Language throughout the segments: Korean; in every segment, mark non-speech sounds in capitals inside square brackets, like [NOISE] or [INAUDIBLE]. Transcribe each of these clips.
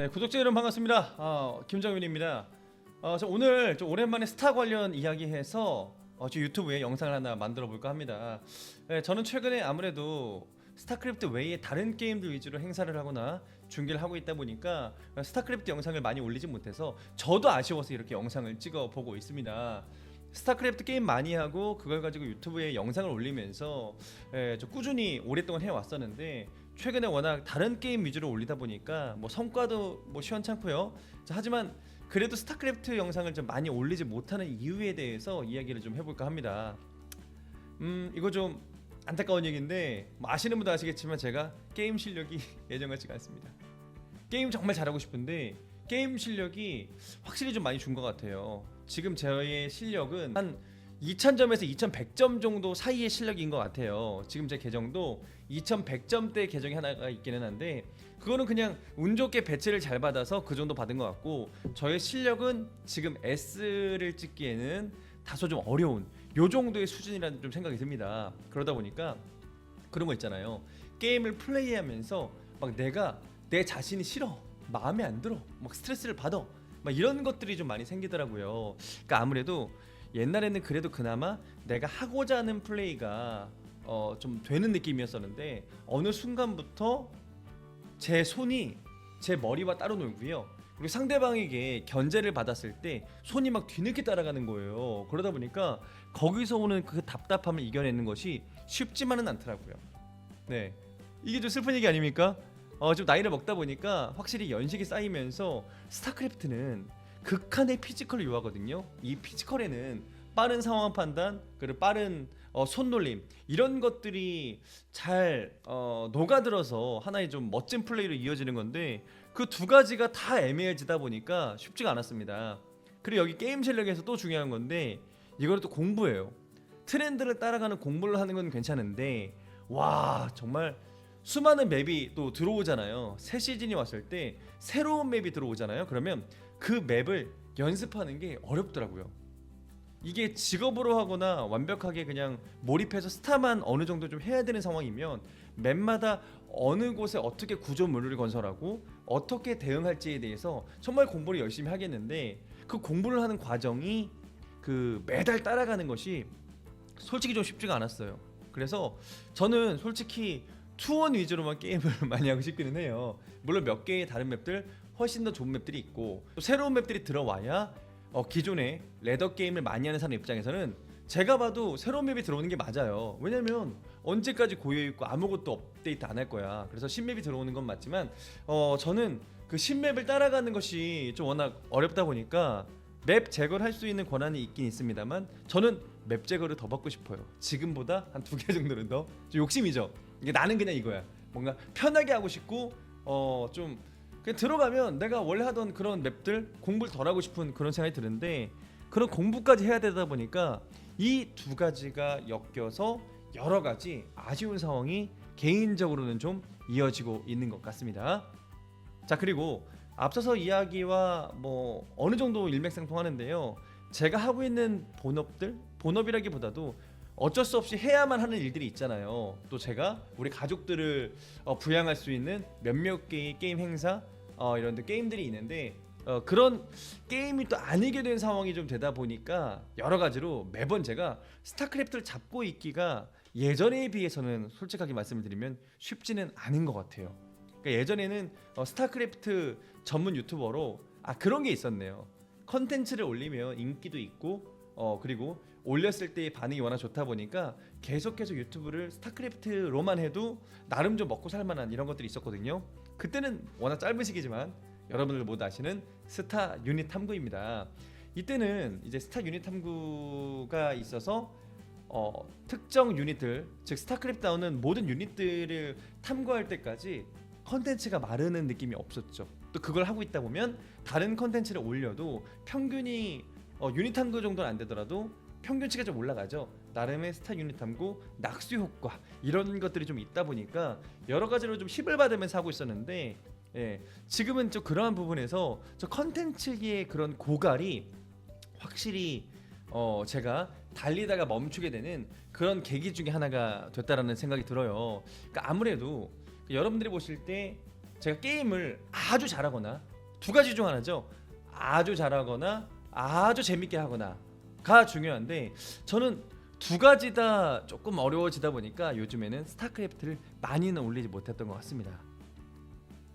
네, 구독자 여러분 반갑습니다. 어, 김정윤입니다. 어, 저 오늘 좀 오랜만에 스타 관련 이야기해서 어, 저 유튜브에 영상을 하나 만들어 볼까 합니다. 네, 저는 최근에 아무래도 스타크래프트 외에 다른 게임들 위주로 행사를 하거나 중계를 하고 있다 보니까 스타크래프트 영상을 많이 올리지 못해서 저도 아쉬워서 이렇게 영상을 찍어 보고 있습니다. 스타크래프트 게임 많이 하고 그걸 가지고 유튜브에 영상을 올리면서 예, 좀 꾸준히 오랫동안 해왔었는데 최근에 워낙 다른 게임 위주로 올리다 보니까 뭐 성과도 뭐 시원찮고요. 자, 하지만 그래도 스타크래프트 영상을 좀 많이 올리지 못하는 이유에 대해서 이야기를 좀 해볼까 합니다. 음 이거 좀 안타까운 얘기인데 뭐 아시는 분도 아시겠지만 제가 게임 실력이 [LAUGHS] 예전 같지가 않습니다. 게임 정말 잘하고 싶은데 게임 실력이 확실히 좀 많이 준 것 같아요. 지금 저의 실력은 한 2000점에서 2100점 정도 사이의 실력인 것 같아요. 지금 제 계정도 2100점대 계정이 하나가 있기는 한데 그거는 그냥 운 좋게 배치를 잘 받아서 그 정도 받은 것 같고 저의 실력은 지금 S를 찍기에는 다소 좀 어려운 요 정도의 수준이라는 좀 생각이 듭니다. 그러다 보니까 그런 거 있잖아요. 게임을 플레이하면서 막 내가 내 자신이 싫어, 마음에 안 들어, 막 스트레스를 받아, 막 이런 것들이 좀 많이 생기더라고요. 그러니까 아무래도 옛날에는 그래도 그나마 내가 하고자 하는 플레이가 어, 좀 되는 느낌이었었는데 어느 순간부터 제 손이 제 머리와 따로 놀고요. 그리고 상대방에게 견제를 받았을 때 손이 막 뒤늦게 따라가는 거예요. 그러다 보니까 거기서 오는 그 답답함을 이겨내는 것이 쉽지만은 않더라고요. 네, 이게 좀 슬픈 얘기 아닙니까? 어, 좀 나이를 먹다 보니까 확실히 연식이 쌓이면서 스타크래프트는 극한의 피지컬을 요하거든요. 이 피지컬에는 빠른 상황 판단, 그리고 빠른 어, 손놀림 이런 것들이 잘 어, 녹아들어서 하나의 좀 멋진 플레이로 이어지는 건데 그 두 가지가 다 애매해지다 보니까 쉽지가 않았습니다. 그리고 여기 게임 실력에서 또 중요한 건데 이거는 또 공부예요. 트렌드를 따라가는 공부를 하는 건 괜찮은데 와 정말 수많은 맵이 또 들어오잖아요. 새 시즌이 왔을 때 새로운 맵이 들어오잖아요. 그러면 그 맵을 연습하는 게 어렵더라고요. 이게 직업으로 하거나 완벽하게 그냥 몰입해서 스타만 어느 정도 좀 해야 되는 상황이면 맵마다 어느 곳에 어떻게 구조물을 건설하고 어떻게 대응할지에 대해서 정말 공부를 열심히 하겠는데 그 공부를 하는 과정이 그 매달 따라가는 것이 솔직히 좀 쉽지가 않았어요. 그래서 저는 솔직히 투원 위주로만 [LAUGHS] 게임을 많이 하고 싶기는 해요. 물론 몇 개의 다른 맵들 훨씬 더 좋은 맵들이 있고 또 새로운 맵들이 들어와야 어, 기존에 레더 게임을 많이 하는 사람 입장에서는 제가 봐도 새로운 맵이 들어오는 게 맞아요. 왜냐면 언제까지 고여 있고 아무것도 업데이트 안 할 거야. 그래서 신맵이 들어오는 건 맞지만 어, 저는 그 신맵을 따라가는 것이 좀 워낙 어렵다 보니까 맵 제거를 할 수 있는 권한이 있긴 있습니다만 저는 맵 제거를 더 받고 싶어요. 지금보다 한 두 개 정도는 더좀 욕심이죠. 이게 나는 그냥 이거야. 뭔가 편하게 하고 싶고 어 좀 그냥 들어가면 내가 원래 하던 그런 맵들 공부를 덜 하고 싶은 그런 생각이 드는데 그런 공부까지 해야 되다 보니까 이 두 가지가 엮여서 여러 가지 아쉬운 상황이 개인적으로는 좀 이어지고 있는 것 같습니다. 자 그리고 앞서서 이야기와 뭐 어느 정도 일맥상통하는데요. 제가 하고 있는 본업들 본업이라기보다도 어쩔 수 없이 해야만 하는 일들이 있잖아요. 또 제가 우리 가족들을 어, 부양할 수 있는 몇몇 개의 게임 행사 어, 이런 데 게임들이 있는데 어, 그런 게임이 또 아니게 된 상황이 좀 되다 보니까 여러 가지로 매번 제가 스타크래프트를 잡고 있기가 예전에 비해서는 솔직하게 말씀을 드리면 쉽지는 않은 것 같아요. 그러니까 예전에는 어, 스타크래프트 전문 유튜버로 아 그런 게 있었네요. 컨텐츠를 올리면 인기도 있고 어 그리고 올렸을 때의 반응이 워낙 좋다 보니까 계속해서 유튜브를 스타크래프트로만 해도 나름 좀 먹고 살만한 이런 것들이 있었거든요. 그때는 워낙 짧은 시기지만 여러분들 모두 아시는 스타 유닛 탐구입니다. 이때는 이제 스타 유닛 탐구가 있어서 어, 특정 유닛들 즉 스타크래프트 나오는 모든 유닛들을 탐구할 때까지 컨텐츠가 마르는 느낌이 없었죠. 또 그걸 하고 있다 보면 다른 컨텐츠를 올려도 평균이 어, 유닛 탐구 정도는 안 되더라도 평균치가 좀 올라가죠. 나름의 스타 유닛 탐구, 낙수 효과 이런 것들이 좀 있다 보니까 여러 가지로 좀 힘을 받으면서 하고 있었는데 예, 지금은 좀 그러한 부분에서 저 컨텐츠의 그런 고갈이 확실히 어 제가 달리다가 멈추게 되는 그런 계기 중에 하나가 됐다라는 생각이 들어요. 그러니까 아무래도 여러분들이 보실 때 제가 게임을 아주 잘하거나 두 가지 중 하나죠. 아주 잘하거나 아주 재밌게 하거나 가 중요한데 저는 두 가지 다 조금 어려워지다 보니까 요즘에는 스타크래프트를 많이는 올리지 못했던 것 같습니다.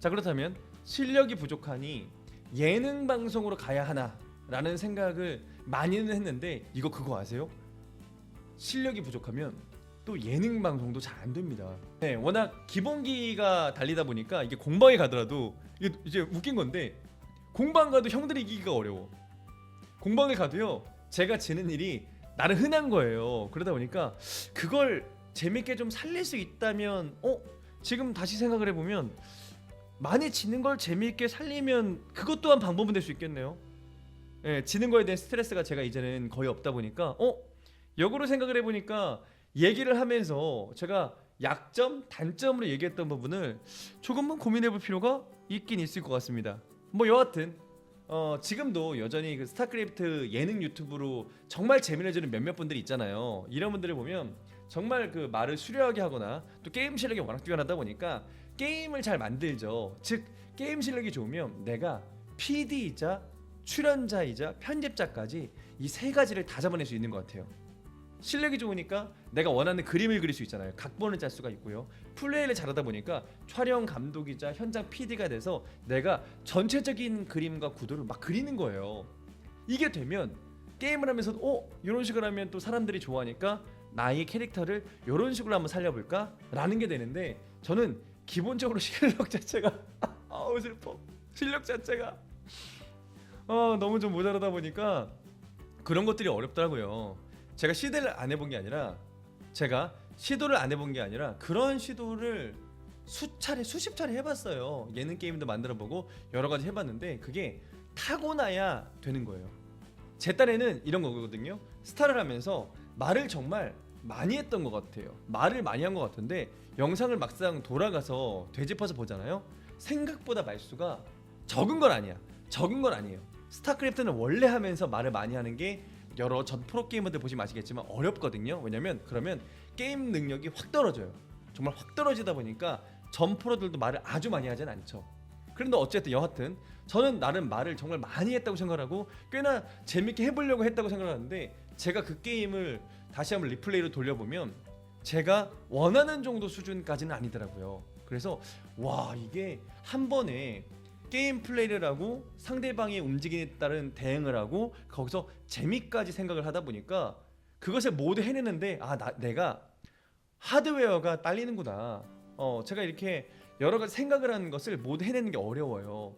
자 그렇다면 실력이 부족하니 예능 방송으로 가야 하나라는 생각을 많이는 했는데 이거 그거 아세요? 실력이 부족하면 또 예능 방송도 잘 안 됩니다. 네, 워낙 기본기가 달리다 보니까 이게 공방에 가더라도 이게 이제 웃긴 건데 공방 가도 형들이 이기기가 어려워. 공방에 가도요 제가 지는 일이 나는 흔한 거예요. 그러다 보니까 그걸 재밌게 좀 살릴 수 있다면 어 지금 다시 생각을 해보면 많이 지는 걸 재미있게 살리면 그것 또한 방법은 될 수 있겠네요. 예, 지는 거에 대한 스트레스가 제가 이제는 거의 없다 보니까 어 역으로 생각을 해보니까 얘기를 하면서 제가 약점, 단점으로 얘기했던 부분을 조금만 고민해볼 필요가 있긴 있을 것 같습니다. 뭐 여하튼 어, 지금도 여전히 그 스타크래프트 예능 유튜브로 정말 재미를 몇몇 분들이 있잖아요. 이런 분들을 보면 정말 그 말을 수려하게 하거나 또 게임 실력이 워낙 뛰어나다 보니까 게임을 잘 만들죠. 즉 게임 실력이 좋으면 내가 PD이자 출연자이자 편집자까지 이 세 가지를 다 잡아낼 수 있는 것 같아요. 실력이 좋으니까 내가 원하는 그림을 그릴 수 있잖아요. 각본을 짤 수가 있고요. 플레이를 잘하다 보니까 촬영 감독이자 현장 PD가 돼서 내가 전체적인 그림과 구도를 막 그리는 거예요. 이게 되면 게임을 하면서도 어 이런 식으로 하면 또 사람들이 좋아하니까 나의 캐릭터를 이런 식으로 한번 살려볼까라는 게 되는데 저는 기본적으로 [LAUGHS] 실력 자체가 [LAUGHS] 아우 슬퍼 실력 자체가 아 너무 좀 모자라다 보니까 그런 것들이 어렵더라고요. 제가 시도를 안 해본 게 아니라 제가 시도를 안 해본 게 아니라 그런 시도를 수차례 수십 차례 해봤어요. 예능 게임도 만들어보고 여러 가지 해봤는데 그게 타고나야 되는 거예요. 제 딴에는 이런 거거든요. 스타를 하면서 말을 정말 많이 했던 것 같아요. 말을 많이 한 것 같은데 영상을 막상 돌아가서 되짚어서 보잖아요. 생각보다 말수가 적은 건 아니야. 적은 건 아니에요. 스타크래프트는 원래 하면서 말을 많이 하는 게 여러 전 프로 게이머들 보시면 아시겠지만 어렵거든요. 왜냐면 그러면 게임 능력이 확 떨어져요. 정말 확 떨어지다 보니까 전 프로들도 말을 아주 많이 하진 않죠. 그런데 어쨌든 여하튼 저는 나름 말을 정말 많이 했다고 생각하고 꽤나 재밌게 해보려고 했다고 생각하는데 제가 그 게임을 다시 한번 리플레이로 돌려보면 제가 원하는 정도 수준까지는 아니더라고요. 그래서 와 이게 한 번에 게임 플레이를 하고 상대방의 움직임에 따른 대응을 하고 거기서 재미까지 생각을 하다 보니까 그것을 모두 해내는데 아 나, 내가 하드웨어가 딸리는구나. 어 제가 이렇게 여러 가지 생각을 하는 것을 모두 해내는 게 어려워요.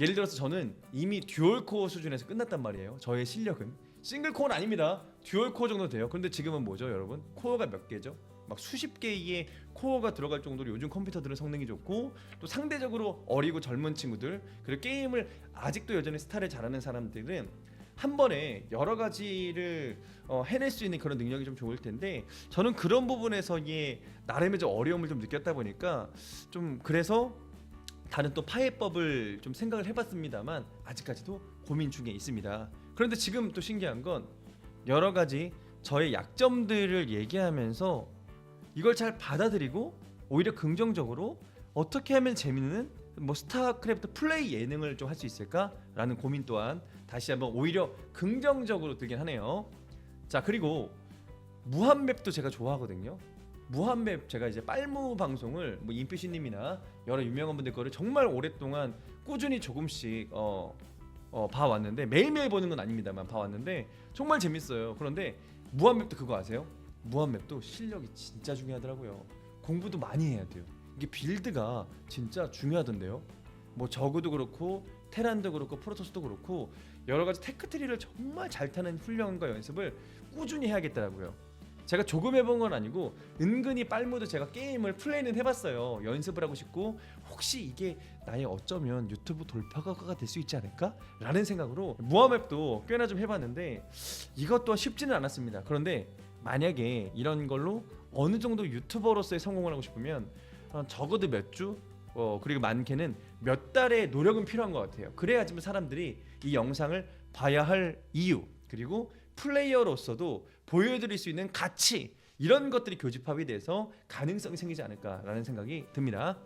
예를 들어서 저는 이미 듀얼 코어 수준에서 끝났단 말이에요. 저의 실력은 싱글 코어는 아닙니다. 듀얼 코어 정도 돼요. 그런데 지금은 뭐죠, 여러분? 코어가 몇 개죠? 막 수십 개의 코어가 들어갈 정도로 요즘 컴퓨터들은 성능이 좋고 또 상대적으로 어리고 젊은 친구들 그리고 게임을 아직도 여전히 스타를 잘하는 사람들은 한 번에 여러 가지를 어, 해낼 수 있는 그런 능력이 좀 좋을 텐데 저는 그런 부분에서의 나름의 좀 어려움을 좀 느꼈다 보니까 좀 그래서 다른 또 파해법을 좀 생각을 해봤습니다만 아직까지도 고민 중에 있습니다. 그런데 지금 또 신기한 건 여러 가지 저의 약점들을 얘기하면서 이걸 잘 받아들이고 오히려 긍정적으로 어떻게 하면 재밌는 뭐 스타크래프트 플레이 예능을 좀 할 수 있을까라는 고민 또한 다시 한번 오히려 긍정적으로 들긴 하네요. 자 그리고 무한맵도 제가 좋아하거든요. 무한맵 제가 이제 빨무 방송을 뭐 임피시님이나 여러 유명한 분들 거를 정말 오랫동안 꾸준히 조금씩 어, 어 봐왔는데 매일매일 보는 건 아닙니다만 봐왔는데 정말 재밌어요. 그런데 무한맵도 그거 아세요? 무한맵도 실력이 진짜 중요하더라고요. 공부도 많이 해야 돼요. 이게 빌드가 진짜 중요하던데요. 뭐 저그도 그렇고 테란도 그렇고 프로토스도 그렇고 여러 가지 테크트리를 정말 잘 타는 훈련과 연습을 꾸준히 해야겠더라고요. 제가 조금 해본 건 아니고 은근히 빨무도 제가 게임을 플레이는 해봤어요. 연습을 하고 싶고 혹시 이게 나의 어쩌면 유튜브 돌파가가 될 수 있지 않을까?라는 생각으로 무한맵도 꽤나 좀 해봤는데 이것 또한 쉽지는 않았습니다. 그런데 만약에 이런 걸로 어느 정도 유튜버로서의 성공을 하고 싶으면 어, 적어도 몇 주, 어, 그리고 많게는 몇 달의 노력은 필요한 것 같아요. 그래야지만 사람들이 이 영상을 봐야 할 이유 그리고 플레이어로서도 보여드릴 수 있는 가치 이런 것들이 교집합이 돼서 가능성이 생기지 않을까라는 생각이 듭니다.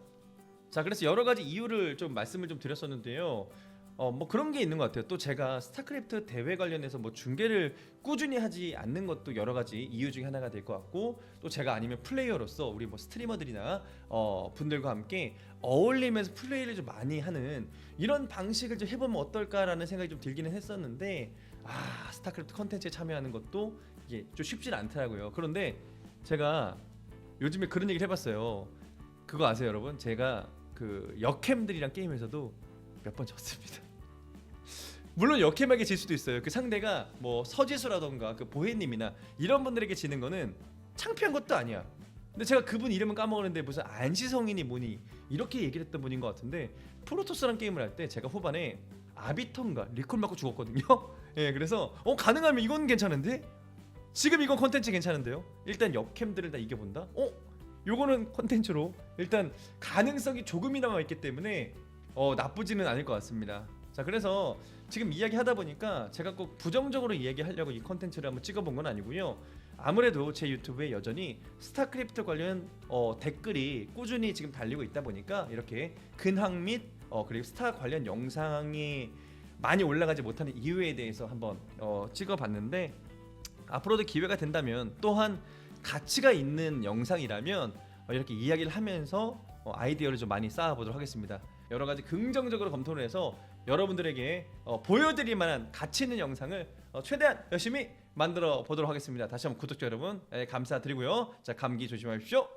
자 그래서 여러 가지 이유를 좀 말씀을 좀 드렸었는데요. 어 뭐 그런 게 있는 것 같아요. 또 제가 스타크래프트 대회 관련해서 뭐 중계를 꾸준히 하지 않는 것도 여러 가지 이유 중에 하나가 될 것 같고 또 제가 아니면 플레이어로서 우리 뭐 스트리머들이나 어 분들과 함께 어울리면서 플레이를 좀 많이 하는 이런 방식을 좀 해보면 어떨까라는 생각이 좀 들기는 했었는데 아 스타크래프트 컨텐츠에 참여하는 것도 이게 좀 쉽지 않더라고요. 그런데 제가 요즘에 그런 얘기를 해봤어요. 그거 아세요, 여러분? 제가 그 역캠들이랑 게임에서도 몇 번 졌습니다. 물론 역캠하게 질 수도 있어요. 그 상대가 뭐 서지수라던가 그 보혜님이나 이런 분들에게 지는 거는 창피한 것도 아니야. 근데 제가 그분 이름은 까먹었는데 무슨 안시성이니 뭐니 이렇게 얘기를 했던 분인 것 같은데 프로토스랑 게임을 할 때 제가 후반에 아비턴가 리콜 맞고 죽었거든요. [LAUGHS] 예, 그래서 어 가능하면 이건 괜찮은데 지금 이건 컨텐츠 괜찮은데요. 일단 역캠들을 다 이겨본다. 어 요거는 컨텐츠로 일단 가능성이 조금이나마 있기 때문에 어 나쁘지는 않을 것 같습니다. 자 그래서 지금 이야기하다 보니까 제가 꼭 부정적으로 이야기하려고 이 컨텐츠를 한번 찍어본 건 아니고요. 아무래도 제 유튜브에 여전히 스타크래프트 관련 어, 댓글이 꾸준히 지금 달리고 있다 보니까 이렇게 근황 및 어, 그리고 스타 관련 영상이 많이 올라가지 못하는 이유에 대해서 한번 어, 찍어봤는데 앞으로도 기회가 된다면 또한 가치가 있는 영상이라면 어, 이렇게 이야기를 하면서 어, 아이디어를 좀 많이 쌓아보도록 하겠습니다. 여러 가지 긍정적으로 검토를 해서 여러분들에게 어, 보여드릴 만한 가치 있는 영상을 어, 최대한 열심히 만들어 보도록 하겠습니다. 다시 한번 구독자 여러분 예, 감사드리고요. 자 감기 조심하십시오.